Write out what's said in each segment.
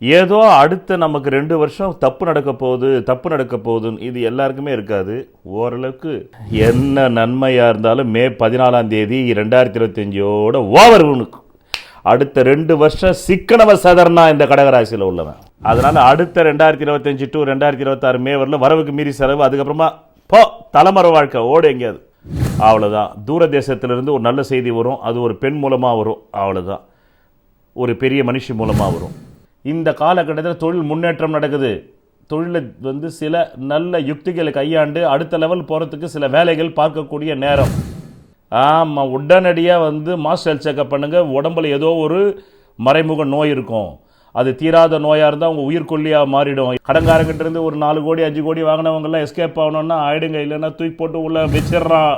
ஏதோ அடுத்த நமக்கு ரெண்டு வருஷம் தப்பு நடக்க போகுது தப்பு நடக்க போகுதுன்னு இது எல்லாருக்குமே இருக்காது. ஓரளவுக்கு என்ன நன்மையாக இருந்தாலும் மே பதினாலாம் தேதி ரெண்டாயிரத்தி இருபத்தஞ்சியோட ஓவர் உனக்கு. அடுத்த ரெண்டு வருஷம் சிக்கனவ சதர்னா இந்த கடகராசியில் உள்ளவன். அதனால் அடுத்த ரெண்டாயிரத்தி இருபத்தஞ்சி டு ரெண்டாயிரத்தி இருபத்தாறு மே வரல வரவுக்கு மீறி செலவு அதுக்கப்புறமா போ தலைமறை வாழ்க்கை ஓடு எங்கேயாவது. அவ்வளோதான் தூர தேசத்திலிருந்து ஒரு நல்ல செய்தி வரும் அது ஒரு பெண் மூலமாக வரும் அவ்வளோதான் ஒரு பெரிய மனுஷி மூலமாக வரும். இந்த காலகட்டத்தில் தொழில் முன்னேற்றம் நடக்குது. தொழிலை வந்து சில நல்ல யுக்திகளை கையாண்டு அடுத்த லெவல் போகிறதுக்கு சில வேலைகள் பார்க்கக்கூடிய நேரம். ஆமாம் உடனடியாக வந்து மாஸ்டர் செக்கப் பண்ணுங்கள் உடம்புல ஏதோ ஒரு மறைமுக நோய் இருக்கும். அது தீராத நோயாக இருந்தால் அவங்க உயிர்கொல்லியாக மாறிடும். கடங்காரங்கிட்டேருந்து ஒரு நாலு கோடி அஞ்சு கோடி வாங்கினவங்கெல்லாம் எஸ்கேப் ஆகணும்னா ஆயிடுங்க. இல்லைன்னா தூக்கி போட்டு உள்ளே வச்சிடுறான்.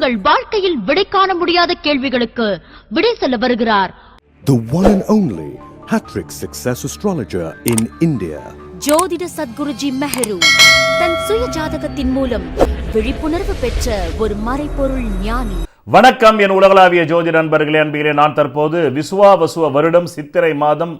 உங்கள் வாழ்க்கையில் விடை காண முடியாத கேள்விகளுக்கு விடை சொல்ல வருகிறார். The one and only Hattrick Success Astrologer in India. ஜோதிட சத்குருஜி மெஹரு தன் சுய ஜாதகத்தின் மூலம் விழிப்புணர்வு பெற்ற ஒரு மறைபொருள் ஞானி. வணக்கம் என் உலகளாவிய ஜோதி நண்பர்களே அன்பர்களே. நான் தற்போது விசுவாவசுவ வருடம் சித்திரை மாதம்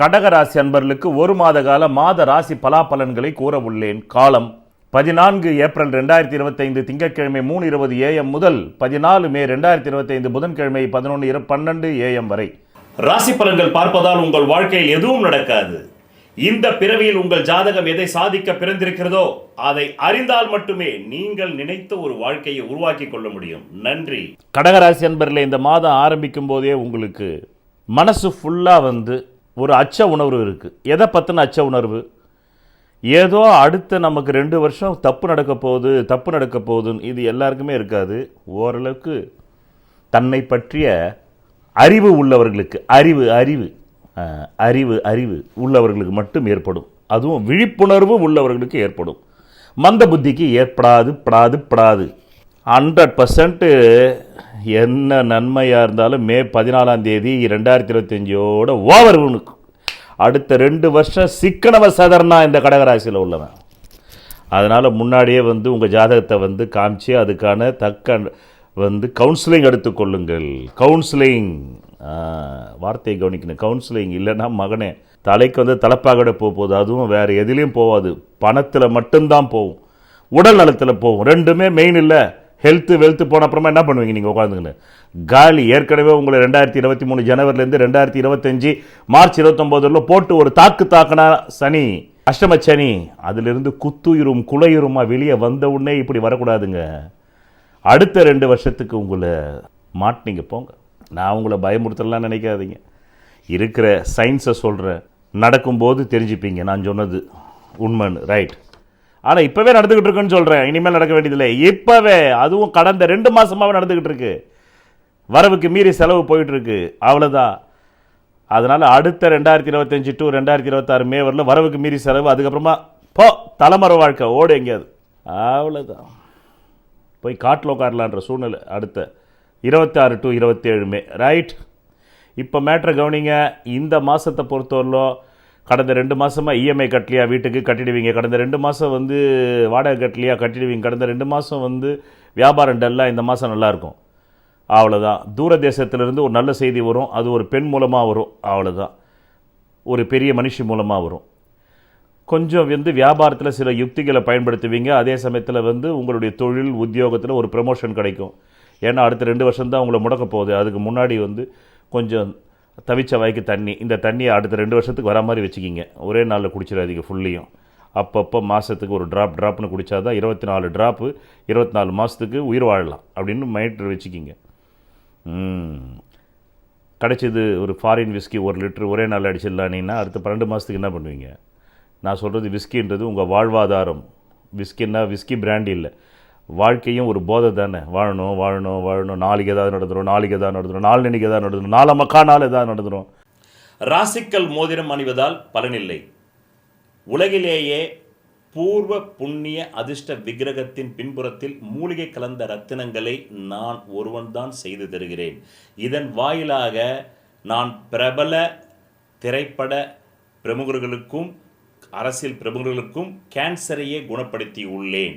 கடகராசி அன்பர்களுக்கு ஒரு மாத கால மாத ராசி பலாபலன்களை கூற உள்ளேன் காலம் பதினான்கு ஏப்ரல் ரெண்டாயிரத்தி இருபத்தைந்து திங்கட்கிழமை மூணு இருபது ஏஎம் முதல் பதினாலு மே ரெண்டாயிரத்தி இருபத்தைந்து புதன்கிழமை பதினொன்று இரு பன்னெண்டு ஏஎம் வரை. ராசி பலன்கள் பார்ப்பதால் உங்கள் வாழ்க்கையில் எதுவும் நடக்காது. இந்த பிறவியில் உங்கள் ஜாதகம் எதை சாதிக்க பிறந்திருக்கிறதோ அதை அறிந்தால் மட்டுமே நீங்கள் நினைத்த ஒரு வாழ்க்கையை உருவாக்கி கொள்ள முடியும். நன்றி. கடகராசி அன்பர்களே இந்த மாதம் ஆரம்பிக்கும் போதே உங்களுக்கு மனசு ஃபுல்லாக வந்து ஒரு அச்ச உணர்வு இருக்குது எதை பற்றின அச்ச உணர்வு? ஏதோ அடுத்த நமக்கு ரெண்டு வருஷம் தப்பு நடக்க போகுது தப்பு நடக்க போகுதுன்னு இது எல்லாருக்குமே இருக்காது. ஓரளவுக்கு தன்னை பற்றிய அறிவு உள்ளவர்களுக்கு அறிவு அறிவு அறிவு அறிவு உள்ளவர்களுக்கு மட்டும் ஏற்படும். அதுவும் விழிப்புணர்வு உள்ளவர்களுக்கு ஏற்படும். மந்த புத்திக்கு ஏற்படாது படாது படாது. ஹண்ட்ரட் பர்சன்ட்டு என்ன நன்மையாக இருந்தாலும் மே பதினாலாம் தேதி ரெண்டாயிரத்தி இருபத்தஞ்சியோட ஓவர் உனக்கு. அடுத்த ரெண்டு வருஷம் சிக்கனவ சதர்னா இந்த கடகராசியில் உள்ளவன். அதனால் முன்னாடியே வந்து உங்கள் ஜாதகத்தை வந்து காமிச்சு அதுக்கான தக்க வந்து கவுன்சிலிங் எடுத்துக்கொள்ளுங்கள் கவுன்சிலிங் வார்த்தையை கவனிக்கணும். கவுன்சிலிங் இல்லைன்னா மகனே தலைக்கு வந்து தலைப்பாகட போக போகுது. அதுவும் வேறு எதுலேயும் போகாது பணத்தில் மட்டும்தான் போகும். உடல் நலத்தில் போகும். ரெண்டுமே மெயின் இல்லை. ஹெல்த்து வெல்த்து போன அப்புறமா என்ன பண்ணுவீங்க நீங்கள் உட்காந்துக்கின்னு காலி ஏற்கனவே உங்களை ரெண்டாயிரத்தி இருபத்தி மூணு ஜனவரிலேருந்து ரெண்டாயிரத்தி இருபத்தஞ்சி மார்ச் இருபத்தொம்போதுல போட்டு ஒரு தாக்கு தாக்குனா சனி அஷ்டம சனி அதிலிருந்து குத்துயிரும் குலையுருமா வெளியே வந்த உடனே இப்படி வரக்கூடாதுங்க. அடுத்த ரெண்டு வருஷத்துக்கு உங்களை மாட்டினீங்க போங்க. நான் உங்களை பயமுறுத்தலாம் நினைக்காதீங்க. இருக்கிற சயின்ஸை சொல்கிறேன் நடக்கும்போது தெரிஞ்சுப்பீங்க. நான் சொன்னது உண்மைன்னு. ரைட் ஆனால் இப்போவே நடந்துக்கிட்டு இருக்குன்னு சொல்கிறேன் இனிமேல் நடக்க வேண்டியதில்லை. இப்போவே அதுவும் கடந்த ரெண்டு மாதமாகவே நடந்துக்கிட்டு இருக்கு. வரவுக்கு மீறி செலவு போயிட்டுருக்கு. அவ்வளோதான் அதனால் அடுத்த ரெண்டாயிரத்தி இருபத்தஞ்சி டு ரெண்டாயிரத்தி இருபத்தாறு மே வரல வரவுக்கு மீறி செலவு அதுக்கப்புறமா போ தலைமறை வாழ்க்கை ஓடு எங்கேயாவது. அவ்வளோதான் போய் காட்டில் உட்காரலான்ற சூழ்நிலை அடுத்த இருபத்தாறு டு இருபத்தேழு மே. ரைட் இப்போ மேட்ரை கவனிங்க இந்த மாதத்தை பொறுத்தவரையிலும் கடந்த ரெண்டு மாதமாக இஎம்ஐ கட்டலையா வீட்டுக்கு கட்டிடுவீங்க? கடந்த ரெண்டு மாதம் வந்து வாடகை கட்டலையா கட்டிடுவீங்க? கடந்த ரெண்டு மாதம் வந்து வியாபாரம் டல்லாக இந்த மாதம் நல்லாயிருக்கும் அவ்வளோதான் தூர தேசத்திலிருந்து ஒரு நல்ல செய்தி வரும். அது ஒரு பெண் மூலமாக வரும். அவ்வளோதான் ஒரு பெரிய மனுஷி மூலமாக வரும். கொஞ்சம் வந்து வியாபாரத்தில் சில யுக்திகளை பயன்படுத்துவீங்க. அதே சமயத்தில் வந்து உங்களுடைய தொழில் உத்தியோகத்தில் ஒரு ப்ரமோஷன் கிடைக்கும். ஏன்னா அடுத்த ரெண்டு வருஷம் தான் உங்களை முடக்க போகுது. அதுக்கு முன்னாடி வந்து கொஞ்சம் தவிச்ச வாய்க்கு தண்ணி. இந்த தண்ணியை அடுத்த ரெண்டு வருஷத்துக்கு வர மாதிரி வச்சுக்கிங்க. ஒரே நாளில் குடிச்சிடாதீங்க ஃபுல்லையும் அப்பப்போ மாதத்துக்கு ஒரு ட்ராப் ட்ராப்னு குடித்தாதான் இருபத்தி நாலு ட்ராப்பு இருபத்தி நாலு மாதத்துக்கு உயிர் வாழலாம் அப்படின்னு மைண்ட் வச்சுக்கிங்க. கிடச்சிது ஒரு ஃபாரின் விஸ்கி ஒரு லிட்டர் ஒரே நாள் அடிச்சிடலானீங்கன்னா அடுத்த பன்னெண்டு மாதத்துக்கு என்ன பண்ணுவீங்க? நான் சொல்கிறது விஸ்கின்றது உங்கள் வாழ்வாதாரம். விஸ்கின்னா விஸ்கி பிராண்ட் இல்லை. வாழ்க்கையும் ஒரு போதை தானே. வாழணும் வாழணும் வாழணும். நாளைக்கு ஏதாவது நடந்துடும் நாளைக்கு ஏதாவது நடந்துடும் நாளன்னைக்கு ஏதாவது நடந்துடும் நாளை மக்கா நாள் ஏதாவது நடந்துடும் ராசிக்கல் மோதிரம் அணிவதால் பலனில்லை. உலகிலேயே பூர்வ புண்ணிய அதிர்ஷ்ட விக்கிரகத்தின் பின்புறத்தில் மூலிகை கலந்த ரத்தினங்களை நான் ஒருவன்தான் செய்து தருகிறேன். இதன் வாயிலாக நான் பிரபல திரைப்பட பிரமுகர்களுக்கும் அரசியல் பிரமுகர்களுக்கும் கேன்சரையே குணப்படுத்தி உள்ளேன்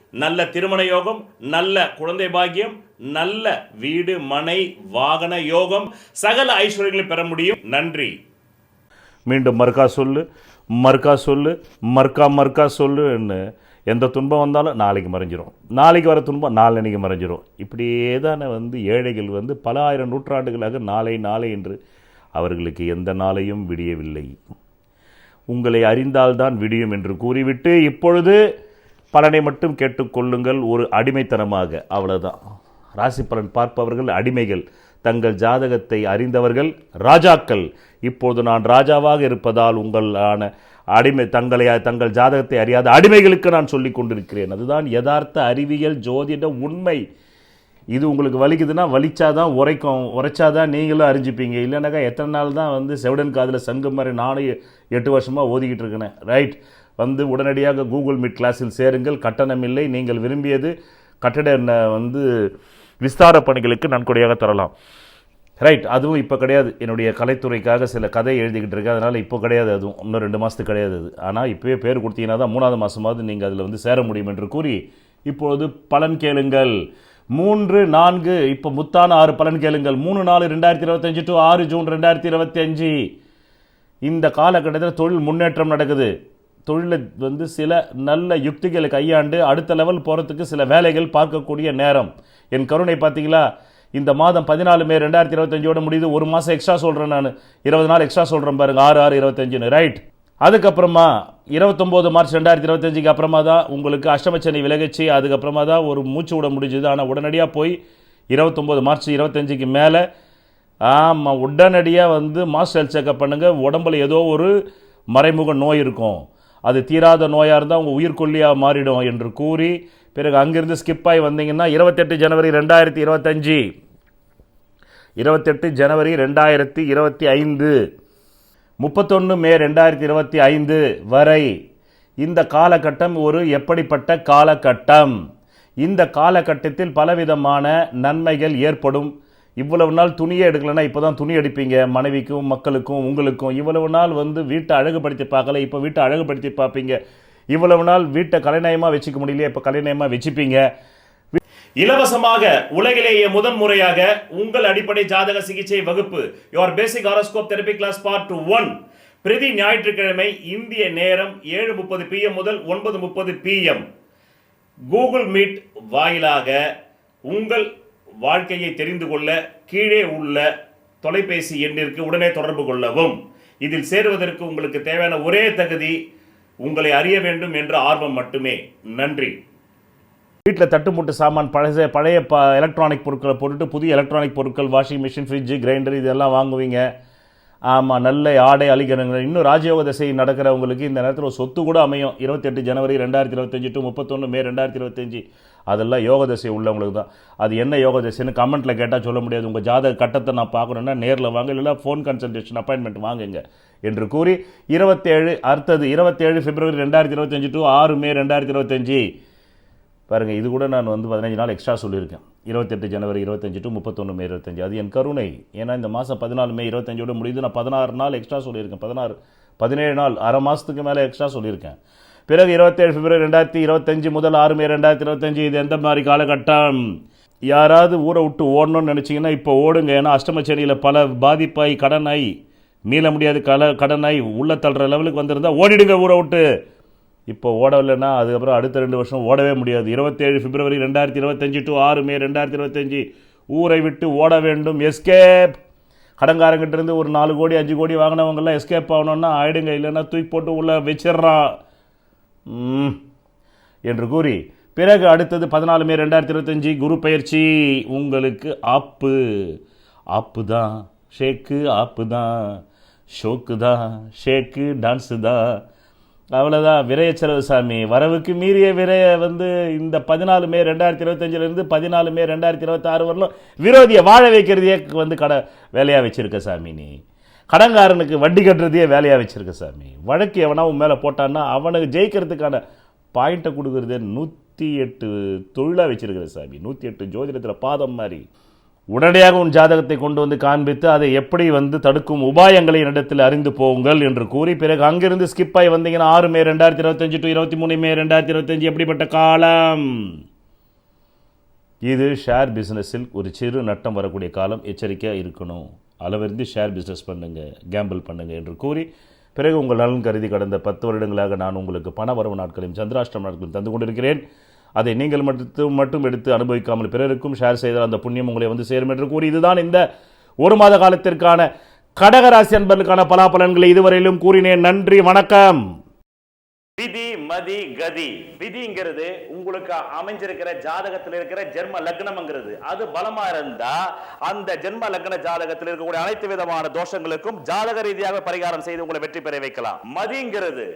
நல்ல திருமண யோகம் நல்ல குழந்தை பாக்கியம் நல்ல வீடு மனை வாகன யோகம். சகல ஐஸ்வர்யங்களை பெற முடியும். நன்றி. மீண்டும் மறுக்கா சொல்லு மறுக்கா சொல்லு மறுக்கா மறுக்கா சொல்லுன்னு எந்த துன்பம் வந்தாலும் நாளைக்கு மறைஞ்சிரும். நாளைக்கு வர துன்பம் நாளன்னைக்கு மறைஞ்சிரும். இப்படியே தானே வந்து ஏழைகள் வந்து பல ஆயிரம் நூற்றாண்டுகளாக நாளை நாளை என்று அவர்களுக்கு எந்த நாளையும் விடியவில்லை. உங்களை அறிந்தால்தான் விடியும் என்று கூறிவிட்டு இப்பொழுது பலனை மட்டும் கேட்டுக்கொள்ளுங்கள். ஒரு அடிமைத்தனமாக. அவ்வளோதான் ராசி பலன் பார்ப்பவர்கள் அடிமைகள். தங்கள் ஜாதகத்தை அறிந்தவர்கள் ராஜாக்கள். இப்போது நான் ராஜாவாக இருப்பதால் உங்களான அடிமை தங்களை தங்கள் ஜாதகத்தை அறியாத அடிமைகளுக்கு நான் சொல்லிக் கொண்டிருக்கிறேன். அதுதான் யதார்த்த அறிவியல் ஜோதிட உண்மை. இது உங்களுக்கு வலிக்குதுன்னா வலிச்சாதான் உரைக்கும். உரைச்சாதான் நீங்களும் அறிஞ்சிப்பீங்க. இல்லைனாக்கா எத்தனை நாள் தான் வந்து செவடன் காதில் சங்கம் மாதிரி நானும் எட்டு வருஷமாக ஓதிக்கிட்டு இருக்கேன் ரைட் வந்து உடனடியாக கூகுள் மீட் கிளாஸில் சேருங்கள். கட்டணம் இல்லை. நீங்கள் விரும்பியது கட்டட வந்து விஸ்தார பணிகளுக்கு நன்கொடையாக தரலாம். ரைட் அதுவும் இப்போ கிடையாது. என்னுடைய கலைத்துறைக்காக சில கதை எழுதிக்கிட்டு இருக்கேன். அதனால் இப்போ கிடையாது. அதுவும் இன்னும் ரெண்டு மாதத்துக்கு கிடையாது அது. ஆனால் இப்போயே பேர் கொடுத்தீங்கன்னா தான் மூணாவது மாதமாவது நீங்கள் அதில் வந்து சேர முடியும் என்று கூறி இப்பொழுது பலன் கேளுங்கள். மூன்று நான்கு இப்போ முத்தான ஆறு பலன் கேளுங்கள். மூணு நாலு ரெண்டாயிரத்தி இருபத்தஞ்சு டு ஆறு ஜூன் ரெண்டாயிரத்தி இருபத்தி அஞ்சு இந்த காலகட்டத்தில் தொழில் முன்னேற்றம் நடக்குது. தொழிலில் வந்து சில நல்ல யுக்திகளை கையாண்டு அடுத்த லெவல் போகிறதுக்கு சில வேலைகள் பார்க்கக்கூடிய நேரம். என் கருணை பார்த்தீங்களா இந்த மாதம் பதினாலு மே ரெண்டாயிரத்தி இருபத்தஞ்சோட முடியுது. ஒரு மாதம் எக்ஸ்ட்ரா சொல்கிறேன் நான். இருபது நாள் எக்ஸ்ட்ரா சொல்கிறேன் பாருங்க. ஆறு ஆறு இருபத்தஞ்சுன்னு. ரைட் அதுக்கப்புறமா இருபத்தொம்போது மார்ச் ரெண்டாயிரத்தி இருபத்தஞ்சுக்கு அப்புறமா தான் உங்களுக்கு அஷ்டமச்சனி விலகிச்சு. அதுக்கப்புறமா தான் ஒரு மூச்சு விட முடிஞ்சுது. ஆனால் உடனடியாக போய் இருபத்தொம்போது மார்ச் இருபத்தஞ்சுக்கு மேலே ஆமாம் உடனடியாக வந்து மாஸ்டர் ஹெல்த் செக்அப் பண்ணுங்கள் உடம்புல ஏதோ ஒரு மறைமுக நோய் இருக்கும். அது தீராத நோயாக இருந்தால் உங்கள் உயிர்கொல்லியாக மாறிடும் என்று கூறி பிறகு அங்கிருந்து ஸ்கிப் ஆகி வந்தீங்கன்னா இருபத்தெட்டு ஜனவரி ரெண்டாயிரத்தி இருபத்தஞ்சி. இருபத்தெட்டு ஜனவரி ரெண்டாயிரத்தி இருபத்தி ஐந்து முப்பத்தொன்று மே ரெண்டாயிரத்தி இருபத்தி ஐந்து வரை இந்த காலகட்டம் ஒரு எப்படிப்பட்ட காலகட்டம்? இந்த காலகட்டத்தில் பலவிதமான நன்மைகள் ஏற்படும். இவ்வளவு நாள் துணியே எடுக்கலைன்னா இப்போ தான் துணி எடுப்பீங்க. மனைவிக்கும் மக்களுக்கும் உங்களுக்கும். இவ்வளவு நாள் வந்து வீட்டை அழகுபடுத்தி பார்க்கல இப்போ வீட்டை அழகுபடுத்தி பார்ப்பீங்க. இவ்வளவு நாள் வீட்டை கலைநயமாக வச்சுக்க முடியலையே இப்போ கலைநயமாக வச்சுப்பீங்க. இலவசமாக உலகிலேயே முதன் முறையாக உங்கள் அடிப்படை ஜாதக சிகிச்சை வகுப்பு your basic horoscope therapy class part one பிரதி ஞாயிற்றுக்கிழமை இந்திய நேரம் ஏழு முப்பது பிஎம் முதல் ஒன்பது முப்பது பிஎம் கூகுள் மீட் வாயிலாக உங்கள் வாழ்க்கையை தெரிந்து கொள்ள கீழே உள்ள தொலைபேசி எண்ணிற்கு உடனே தொடர்பு கொள்ளவும். இதில் சேருவதற்கு உங்களுக்கு தேவையான ஒரே தகுதி உங்களை அறிய வேண்டும் என்ற ஆர்வம் மட்டுமே. நன்றி. வீட்டில் தட்டுமுட்டு சாமான் பழைய பழைய ப எலக்ட்ரானிக் பொருட்களை போட்டுட்டு புதிய எலக்ட்ரானிக் பொருட்கள் வாஷிங் மிஷின் ஃப்ரிட்ஜு கிரைண்டர் இதெல்லாம் வாங்குவீங்க. ஆமாம் நல்ல ஆடை அழிகரங்கள் இன்னும் ராஜயோக திசை நடக்கிறவங்களுக்கு இந்த நேரத்தில் ஒரு சொத்து கூட அமையும். இருபத்தெட்டு ஜனவரி ரெண்டாயிரத்தி இருபத்தஞ்சு டு முப்பத்தொன்று மே ரெண்டாயிரத்தி இருபத்தஞ்சு. அதெல்லாம் யோக திசை உள்ளவங்களுக்கு தான். அது என்ன யோக திசைன்னு கமெண்ட்டில் கேட்டால் சொல்ல முடியாது. உங்கள் ஜாதக கட்டத்தை நான் பார்க்கணுன்னா நேரில் வாங்க இல்லைன்னா ஃபோன் கன்சல்டேஷன் அப்பாயின்மெண்ட் வாங்குங்க என்று கூறி இருபத்தேழு அடுத்தது இருபத்தேழு பிப்ரவரி ரெண்டாயிரத்தி இருபத்தஞ்சு டு ஆறு மே ரெண்டாயிரத்தி இருபத்தஞ்சு. பாருங்கள் இது கூட நான் வந்து பதினஞ்சு நாள் எக்ஸ்ட்ரா சொல்லியிருக்கேன். இருபத்தெட்டு ஜனவரி இருபத்தஞ்சு டு முப்பத்தொன்று மே இருபத்தஞ்சு. அது என் கருணை. ஏன்னா இந்த மாதம் பதினாலு மே இருபத்தஞ்சோடு முடியுது. நான் பதினாறு நாள் எக்ஸ்ட்ரா சொல்லியிருக்கேன். பதினாறு பதினேழு நாள் அரை மாதத்துக்கு மேலே எக்ஸ்ட்ரா சொல்லியிருக்கேன். பிறகு இருபத்தேழு பிப்ரவரி ரெண்டாயிரத்தி இருபத்தஞ்சு முதல் ஆறு மே ரெண்டாயிரத்தி இருபத்தஞ்சு இது எந்த மாதிரி காலகட்டம்? யாராவது ஊரை விட்டு ஓடணும்னு நினச்சிங்கன்னா இப்போ ஓடுங்க. ஏன்னா அஷ்டமச்சேரியில் பல பாதிப்பாய் கடனாய் மீள முடியாத கல கடனாய் உள்ள தள்ளுற லெவலுக்கு வந்திருந்தா ஓடிடுங்க ஊரை விட்டு. இப்போ ஓடவில்லைன்னா அதுக்கப்புறம் அடுத்த ரெண்டு வருஷம் ஓடவே முடியாது. இருபத்தேழு பிப்ரவரி ரெண்டாயிரத்தி இருபத்தஞ்சு டு ஆறு மே ரெண்டாயிரத்தி இருபத்தஞ்சு ஊரை விட்டு ஓட வேண்டும். எஸ்கேப் கடங்காரங்கிட்டேருந்து ஒரு நாலு கோடி அஞ்சு கோடி வாங்கினவங்கெல்லாம் எஸ்கேப் ஆகணும்னா ஆயிடுங்க. இல்லைன்னா தூக்கி போட்டு உள்ளே வச்சிட்றான் என்று கூறி பிறகு அடுத்தது பதினாலு மே ரெண்டாயிரத்தி இருபத்தஞ்சி குரு பயிற்சி. உங்களுக்கு ஆப்பு. ஆப்பு தான். ஷேக்கு ஆப்பு தான். ஷோக்கு தான். ஷேக்கு டான்ஸு தான். அவ்வளோதான் விரைய செலவு சாமி. வரவுக்கு மீறிய விரைய வந்து இந்த பதினாலு மே ரெண்டாயிரத்தி இருபத்தஞ்சிலேருந்து பதினாலு மே ரெண்டாயிரத்தி இருபத்தாறு வரலும் விரோதியை வாழ வைக்கிறதையே வந்து கடை வேலையாக வச்சுருக்க சாமி நீ. கடன்காரனுக்கு வட்டி கட்டுறதையே வேலையாக வச்சுருக்க சாமி. வழக்கு எவனா உன் மேலே போட்டான்னா அவனுக்கு ஜெயிக்கிறதுக்கான பாயிண்ட்டை கொடுக்குறதே நூற்றி எட்டு தொழிலாக வச்சுருக்கிற சாமி. நூற்றி எட்டு ஜோதிடத்தில் பாதம் மாதிரி. உடனடியாக உன் ஜாதகத்தை கொண்டு வந்து காண்பித்து அதை எப்படி வந்து தடுக்கும் உபாயங்களை என்னிடத்தில் அறிந்து போங்கள் என்று கூறி பிறகு அங்கிருந்து ஸ்கிப் ஆகி வந்தீங்கன்னா ஆறு மே ரெண்டாயிரத்தி இருபத்தஞ்சு டு இருபத்தி மூணு மே ரெண்டாயிரத்தி இருபத்தஞ்சு எப்படிப்பட்ட காலம்? இது ஷேர் பிஸ்னஸில் ஒரு சிறு நட்டம் வரக்கூடிய காலம். எச்சரிக்கையாக இருக்கணும். அளவிருந்து ஷேர் பிஸ்னஸ் பண்ணுங்க கேம்பிள் பண்ணுங்கள் என்று கூறி பிறகு உங்கள் நலன் கருதி கடந்த பத்து வருடங்களாக நான் உங்களுக்கு பண வரவு நாட்களையும் சந்திராஷ்டிரம் நாட்களையும் தந்து கொண்டிருக்கிறேன். அதை நீங்கள் மட்டும் மட்டும் எடுத்து அனுபவிக்காமல் பிறருக்கும் ஷேர் செய்தால் அந்த புண்ணியம் உங்களை வந்து சேரும் என்று கூறி இதுதான் இந்த ஒரு மாத காலத்திற்கான கடகராசி அன்பர்களுக்கான பலாபலன்களை இதுவரையிலும் கூறினேன். நன்றி வணக்கம். விதி மதி கதி. விதிங்கிறது உங்களுக்கு அமைஞ்சிருக்கிற ஜாதகத்தில் இருக்கிற ஜென்ம லக்னம்ங்கிறது. அது பலமா இருந்தா அந்த ஜென்ம லக்ன ஜாதகத்தில் இருக்கக்கூடிய அனைத்து விதமான தோஷங்களுக்கும் ஜாதக ரீதியாக பரிகாரம் செய்து உங்களை வெற்றி பெற வைக்கலாம். மதிங்கிறது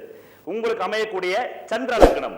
உங்களுக்கு அமையக்கூடிய சந்திர லக்னம்.